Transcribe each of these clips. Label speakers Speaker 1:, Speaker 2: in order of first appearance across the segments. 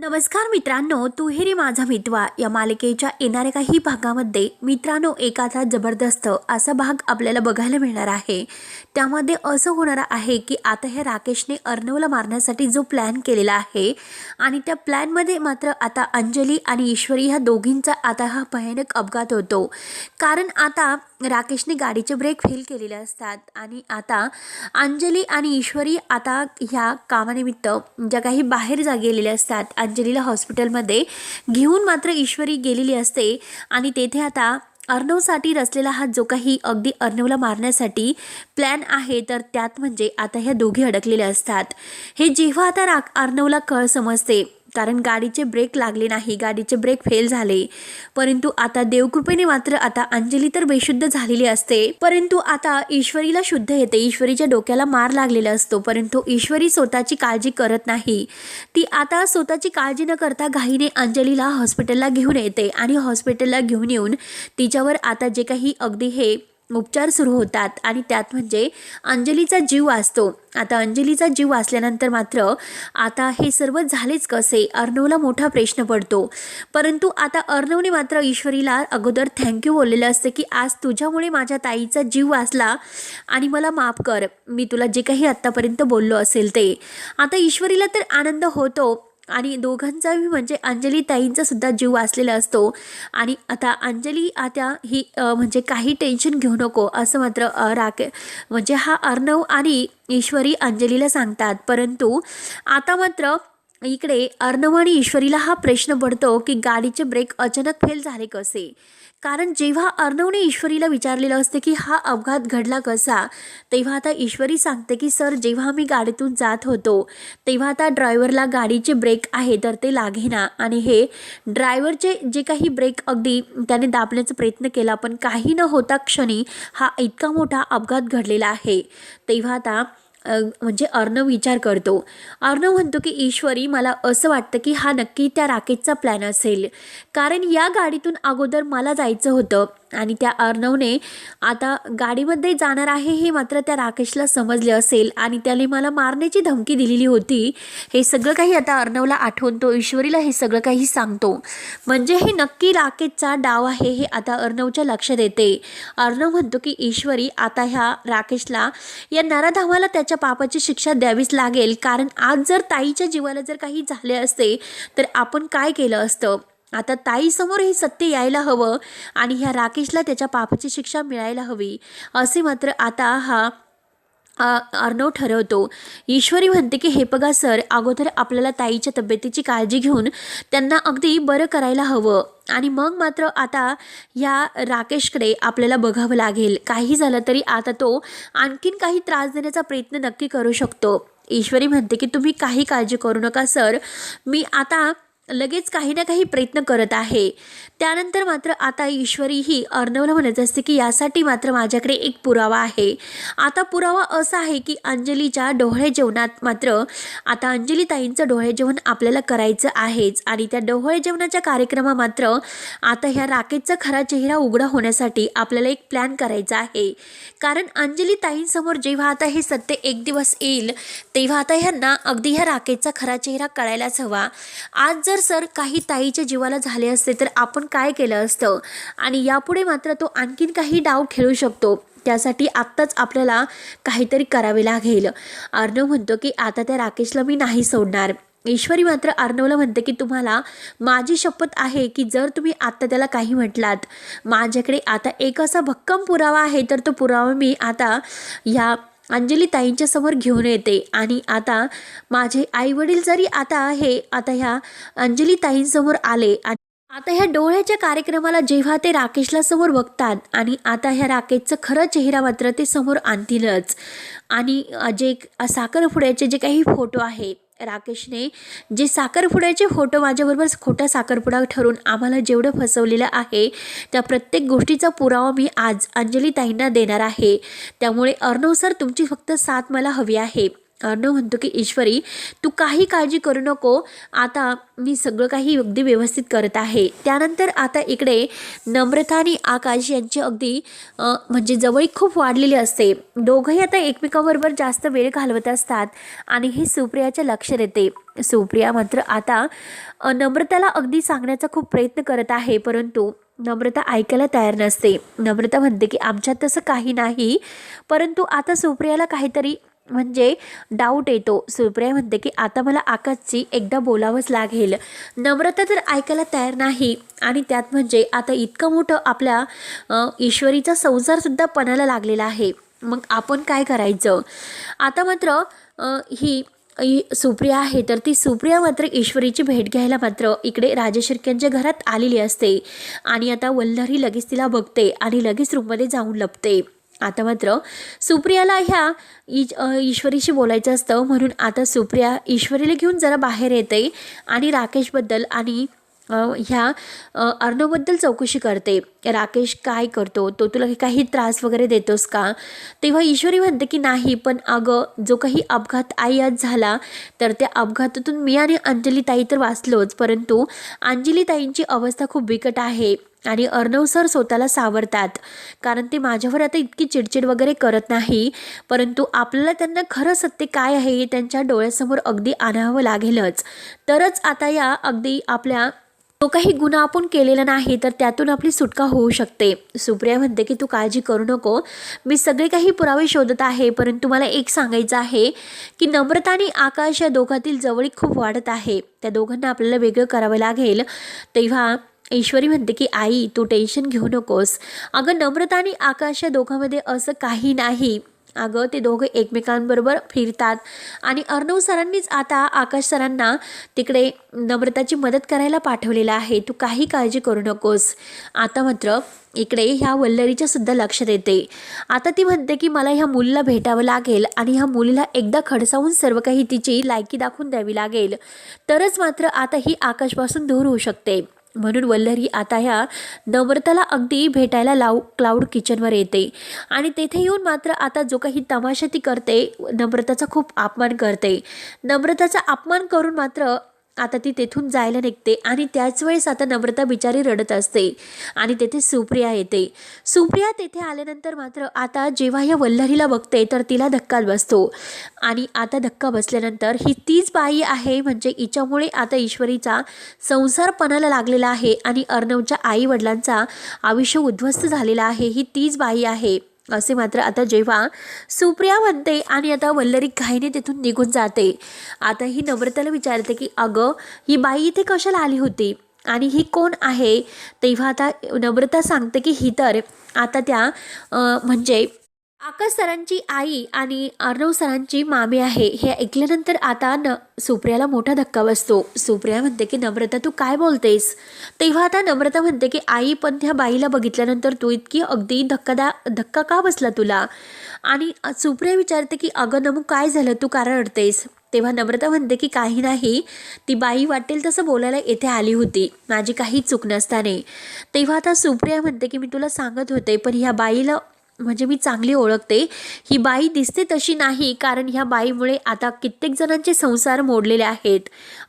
Speaker 1: नमस्कार मित्रांनो तुहेरी माझा मितवा. या मालिकेच्या येणाऱ्या काही भागामध्ये मित्रांनो एखादा जबरदस्त असा भाग आपल्याला बघायला मिळणार आहे. त्यामध्ये असं होणार आहे की आता हे राकेशने अर्णवला मारण्यासाठी जो प्लॅन केलेला आहे आणि त्या प्लॅनमध्ये मात्र आता अंजली आणि ईश्वरी ह्या दोघींचा आता हा भयानक अपघात होतो. कारण आता राकेशने गाडीचे ब्रेक फेल केलेले असतात आणि आता अंजली आणि ईश्वरी आता ह्या कामानिमित्त ज्या काही बाहेर जा गेलेल्या असतात अंजलीला हॉस्पिटलमध्ये घेऊन मात्र ईश्वरी गेलेली असते आणि तेथे आता अर्णवसाठी रचलेला हा जो काही अगदी अर्णवला मारण्यासाठी प्लॅन आहे तर त्यात म्हणजे आता ह्या दोघी अडकलेल्या असतात. हे जेव्हा आता रा अर्णवला कळ समजते कारण गाडीचे ब्रेक लागले नाही गाडीचे ब्रेक फेल झाले. परंतु आता देवकृपेने मात्र आता अंजली तर बेशुद्ध झालेली असते. परंतु आता ईश्वरीला शुद्ध येते ईश्वरीच्या डोक्याला मार लागलेला असतो. परंतु ईश्वरी स्वतःची काळजी करत नाही. ती आता स्वतःची काळजी न करता घाईने अंजलीला हॉस्पिटलला घेऊन येते आणि हॉस्पिटलला घेऊन येऊन तिच्यावर आता जे काही अगदी हे उपचार सुरू होतात आणि त्यात म्हणजे अंजलीचा जीव वाचतो. आता अंजलीचा जीव वाचल्यानंतर मात्र आता हे सर्व झालेच कसे? अर्णवला मोठा प्रश्न पडतो. परंतु आता अर्णवने मात्र ईश्वरीला अगोदर थँक्यू बोललेलं असतं की आज तुझ्यामुळे माझ्या ताईचा जीव वाचला आणि मला माफ कर. मी तुला जे काही आत्तापर्यंत बोललो असेल ते. आता ईश्वरीला तर आनंद होतो आणि दोघांचाही म्हणजे अंजली ताईंचा सुद्धा जीव वाचलेला असतो. आणि आता अंजली आता ही म्हणजे काही टेन्शन घेऊ नको असं मात्र राके म्हणजे हा अर्णव आणि ईश्वरी अंजलीला सांगतात. परंतु आता मात्र इकडे अर्णव आणि ईश्वरीला हा प्रश्न पडतो की गाडीचे ब्रेक अचानक फेल झाले कसे? कारण जेव्हा अर्णवने ईश्वरीला विचारलेलं असते की हा अपघात घडला कसा तेव्हा आता ईश्वरी सांगते की सर जेव्हा मी गाडीतून जात होतो तेव्हा आता ड्रायव्हरला गाडीचे ब्रेक आहे तर ते लागेना आणि हे ड्रायव्हरचे जे काही ब्रेक अगदी त्याने दाबण्याचा प्रयत्न केला पण काही न होता क्षणी हा इतका मोठा अपघात घडलेला आहे. तेव्हा आता म्हणजे अर्णव विचार करतो. अर्णव म्हणतो की ईश्वरी मला असं वाटतं की हा नक्की त्या राकेशचा प्लॅन असेल. कारण या गाडीतून अगोदर मला जायचं होतं आणि त्या अर्णवने आता गाडीमध्ये जाणार आहे हे मात्र त्या राकेशला समजले असेल आणि त्याने मला मारण्याची धमकी दिलेली होती. हे सगळं काही आता अर्णवला आठवून तो ईश्वरीला हे सगळं काही सांगतो. म्हणजे हे नक्की राकेशचा डाव आहे हे आता अर्णवच्या लक्षात येते. अर्णव म्हणतो की ईश्वरी आता ह्या राकेशला या नराधामाला त्याच्या पापाची शिक्षा द्यावीच लागेल. कारण आज जर ताईच्या जीवाला जर काही झाले असते तर आपण काय केलं असतं? आता ताईसमोर हे सत्य यायला हवं आणि ह्या राकेशला त्याच्या पापाची शिक्षा मिळायला हवी. असे मात्र आता हा अर्णव ठरवतो. ईश्वरी म्हणते की हे बघा सर अगोदर आपल्याला ताईच्या तब्येतीची काळजी घेऊन त्यांना अगदी बरं करायला हवं. आणि मग मात्र आता या राकेशकडे आपल्याला बघावं लागेल. काही झालं तरी आता तो आणखीन काही त्रास देण्याचा प्रयत्न नक्की करू शकतो. ईश्वरी म्हणते की तुम्ही काही काळजी करू नका सर. मी आता लगेच काही ना काही प्रयत्न करत आहे. त्यानंतर मात्र आता ईश्वरीही अर्णवला म्हणत असते की यासाठी मात्र माझ्याकडे एक पुरावा आहे. आता पुरावा असा आहे की अंजलीच्या डोळे जेवणात मात्र आता अंजली ताईंचं डोळे जेवण आपल्याला करायचं आहेच आणि त्या डोहळे जेवणाच्या कार्यक्रमा मात्र आता ह्या राकेशचा खरा चेहरा उघडा होण्यासाठी आपल्याला एक प्लॅन करायचा आहे. कारण अंजली ताईंसमोर जेव्हा आता हे सत्य एक दिवस येईल तेव्हा आता ह्यांना अगदी ह्या राकेशचा खरा चेहरा कळायलाच हवा. आज जर सर काही ताईच्या जीवाला झाले असते तर आपण काय केलं असतं? आणि यापुढे मात्र तो आणखीन काही डाव खेळू शकतो. त्यासाठी आत्ताच आपल्याला काहीतरी करावे लागेल. अर्णव म्हणतो की आता त्या राकेशला मी नाही सोडणार. ईश्वरी मात्र अर्णवला म्हणते की तुम्हाला माझी शपथ आहे की जर तुम्ही आत्ता त्याला काही म्हटलात माझ्याकडे आता एक असा भक्कम पुरावा आहे तर तो पुरावा मी आता ह्या अंजली ताईंच्या समोर घेऊन येते. आणि आता माझे आई वडील जरी आता हे आता ह्या अंजली ताईंसमोर आले आणि आता ह्या डोळ्याच्या कार्यक्रमाला जेव्हा ते राकेशला समोर बघतात आणि आता ह्या राकेशचं खरं चेहरा मात्र ते समोर आणतीलच. आणि जे साखरपुड्याचे जे काही फोटो आहेत राकेशने जे साखरपुड्याचे फोटो माझ्याबरोबर खोटा साखरपुडा ठरून आम्हाला जेवढं फसवलेलं आहे त्या प्रत्येक गोष्टीचा पुरावा मी आज अंजली ताईंना देणार आहे. त्यामुळे अर्णव सर तुमची फक्त साथ मला हवी आहे. अर्णव म्हणतो की ईश्वरी तू काही काळजी करू नको. आता मी सगळं काही अगदी व्यवस्थित करत आहे. त्यानंतर आता इकडे नम्रता आणि आकाश यांची अगदी म्हणजे जवळ खूप वाढलेली असते. दोघंही आता एकमेकांबरोबर जास्त वेळ घालवत असतात आणि हे सुप्रियाच्या लक्षात येते. सुप्रिया मात्र आता नम्रताला अगदी सांगण्याचा खूप प्रयत्न करत आहे परंतु नम्रता ऐकायला तयार नसते. नम्रता म्हणते की आमच्यात तसं काही नाही परंतु आता सुप्रियाला काहीतरी म्हणजे डाऊट येतो. सुप्रिया म्हणते की आता मला आकाशची एकदा बोलावंच लागेल. नम्रता तर ऐकायला तयार नाही. आणि त्यात म्हणजे आता इतकं मोठं आपल्या ईश्वरीचा संसारसुद्धा पणाला लागलेला आहे. मग आपण काय करायचं? आता मात्र ही ही सुप्रिया आहे तर ती सुप्रिया मात्र ईश्वरीची भेट घ्यायला मात्र इकडे राजशिर्क्यांच्या घरात आलेली असते. आणि आता वल्लरी लगेच तिला बघते आणि लगेच रूममध्ये जाऊन लपते. आता मात्र सुप्रियाला ह्या ईश ईश्वरीशी बोलायचं असतं. म्हणून आता सुप्रिया ईश्वरीला घेऊन जरा बाहेर येते आणि राकेशबद्दल आणि ह्या अर्णवबद्दल चौकशी करते. राकेश काय करतो? तो तुला काही त्रास वगैरे देतोस का? तेव्हा ईश्वरी म्हणते की नाही पण अगं जो काही अपघात आई आज झाला तर त्या अपघातातून मी आणि अंजली ताई तर वाचलोच. परंतु अंजली ताईंची अवस्था खूप बिकट आहे. आणि अर्णव सर स्वतःला सावरतात. कारण ते माझ्यावर आता इतकी चिडचिड वगैरे करत नाही. परंतु आपल्याला त्यांना खरं सत्य काय आहे हे त्यांच्या डोळ्यासमोर अगदी आणावं लागेलच. तरच आता या अगदी आपल्या तो काही गुन्हा आपण केलेला नाही तर त्यातून आपली सुटका होऊ शकते. सुप्रिया म्हणते की तू काळजी करू नको. मी सगळे काही पुरावे शोधत आहे परंतु मला एक सांगायचं आहे की नम्रता आणि आकाश या दोघातील जवळीक खूप वाढत आहे. त्या दोघांना आपल्याला वेगळं करावं लागेल. तेव्हा ईश्वरी म्हणते की आई तू टेन्शन घेऊ नकोस. अगं नम्रता आणि आकाश या दोघांमध्ये असं काही नाही. अगं ते दोघं एकमेकांबरोबर फिरतात. आणि अर्णव सरांनीच आता आकाश सरांना तिकडे नम्रताची मदत करायला पाठवलेलं आहे. तू काही काळजी करू नकोस. आता मात्र इकडे ह्या वल्लरीच्या सुद्धा लक्षात येते आता ती म्हणते की मला ह्या मुलीला भेटावं लागेल आणि ह्या मुलीला एकदा खडसावून सर्व काही तिची लायकी दाखवून द्यावी लागेल. तरच मात्र आता ही आकाशपासून दूर होऊ शकते. म्हणून वल्लरी आता ह्या नम्रताला अगदी भेटायला लाव क्लाउड किचनवर येते. आणि तेथे येऊन मात्र आता जो काही तमाशा ती करते नम्रताचा खूप अपमान करते. नम्रताचा अपमान करून मात्र आता ती तेथून जायला निघते आणि त्याच वेळेस आता नम्रता बिचारी रडत असते. आणि तेथे सुप्रिया येते. सुप्रिया तेथे आल्यानंतर मात्र आता जेव्हा या वल्लरीला बघते तर तिला धक्का बसतो. आणि आता धक्का बसल्यानंतर ही तीच बाई आहे म्हणजे हिच्यामुळे आता ईश्वरीचा संसारपणाला लागलेला आहे आणि अर्णवच्या आई वडिलांचा आयुष्य उद्ध्वस्त झालेला आहे. ही तीच बाई आहे. असे मात्र आता जेव्हा सुप्रिया म्हणते आणि आता वल्लरी घाईने तिथून निघून जाते. आता ही नम्रताला विचारते की अगं ही बाई इथे कशाला आली होती? आणि ही कोण आहे? तेव्हा आता नम्रता सांगते की ही तर आता त्या म्हणजे आकाश सरांची आई आणि अर्णव सरांची मामी आहे. हे ऐकल्यानंतर आता न सुप्रियाला मोठा धक्का बसतो. सुप्रिया म्हणते की नम्रता तू काय बोलतेस? तेव्हा आता नम्रता म्हणते की आई पण त्या बाईला बघितल्यानंतर तू इतकी अगदी धक्कादा धक्का का बसला तुला? आणि सुप्रिया विचारते की अगं नमू काय झालं? तू का अडतेस तेव्हा नम्रता म्हणते की काही नाही. ती बाई वाटेल तसं बोलायला येथे आली होती. माझी काही चूक नसताने. तेव्हा आता सुप्रिया म्हणते की मी तुला सांगत होते पण ह्या बाईला म्हणजे मी चांगली ओळखते. ही बाई दिसते तशी नाही कारण ह्या बाईमुळे आता कित्येक जणांचे संसार मोडलेले आहेत.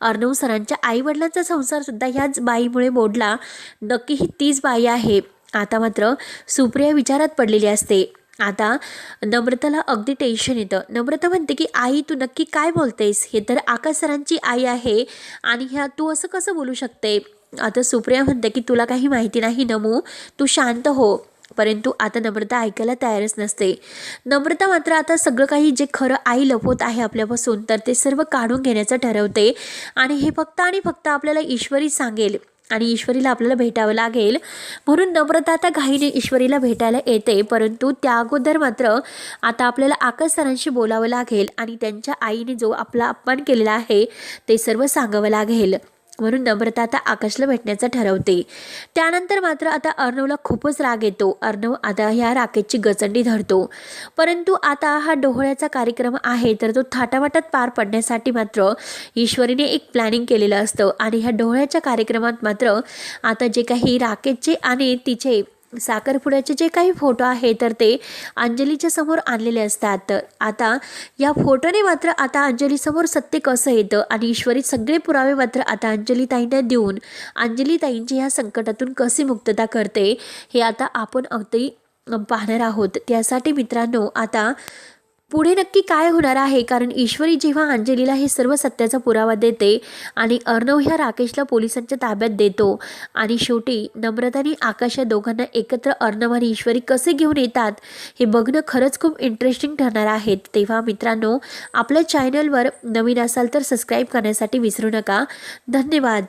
Speaker 1: अर्णव सरांच्या आईवडिलांचा संसारसुद्धा ह्याच बाईमुळे मोडला. नक्की ही तीच बाई आहे. आता मात्र सुप्रिया विचारात पडलेली असते. आता नम्रताला अगदी टेन्शन येतं. नम्रता म्हणते की आई तू नक्की काय बोलतेस? हे तर आकाश सरांची आई आहे आणि ह्या तू असं कसं बोलू शकते? आता सुप्रिया म्हणते की तुला काही माहिती नाही नमू. तू शांत हो. परंतु आता नम्रता ऐकायला तयारच नसते. नम्रता मात्र आता सगळं काही जे खरं आई लपवत आहे आपल्यापासून तर ते सर्व काढून घेण्याचं ठरवते. आणि हे फक्त आणि फक्त आपल्याला ईश्वरी सांगेल आणि ईश्वरीला आपल्याला भेटावं लागेल. म्हणून नम्रता आता घाईने ईश्वरीला भेटायला येते परंतु त्या अगोदर मात्र आता आपल्याला आकाश सरांशी बोलावं लागेल आणि त्यांच्या आईने जो आपला अपमान केलेला आहे ते सर्व सांगावं लागेल. म्हणून नम्रता आता आकाशला भेटण्याचं ठरवते. त्यानंतर मात्र आता अर्णवला खूपच राग येतो. अर्णव आता ह्या राकेशची गचंडी धरतो. परंतु आता हा डोहळ्याचा कार्यक्रम आहे तर तो थाटामाटात पार पडण्यासाठी मात्र ईश्वरीने एक प्लॅनिंग केलेलं असतं. आणि ह्या डोहळ्याच्या कार्यक्रमात मात्र आता जे काही राकेशचे आणि तिचे साखरपुड्याचे जे काही फोटो आहे तर ते अंजलीच्या समोर आणलेले असतात. तर आता या फोटोने मात्र आता अंजलीसमोर सत्य कसं येतं आणि ईश्वरी सगळे पुरावे मात्र आता अंजलीताईंना देऊन अंजलीताईंची ह्या संकटातून कशी मुक्तता करते हे आता आपण अगदी पाहणार आहोत. त्यासाठी मित्रांनो आता पुढे नक्की काय होणार आहे? कारण ईश्वरी जेव्हा अंजलीला हे सर्व सत्याचा पुरावा देते आणि अर्णव ह्या राकेशला पोलिसांच्या ताब्यात देतो आणि शेवटी नम्रता आणि आकाश या दोघांना एकत्र अर्णव आणि ईश्वरी कसे घेऊन येतात हे बघणं खरंच खूप इंटरेस्टिंग ठरणार आहे. तेव्हा मित्रांनो आपल्या चॅनलवर नवीन असाल तर सबस्क्राईब करण्यासाठी विसरू नका. धन्यवाद.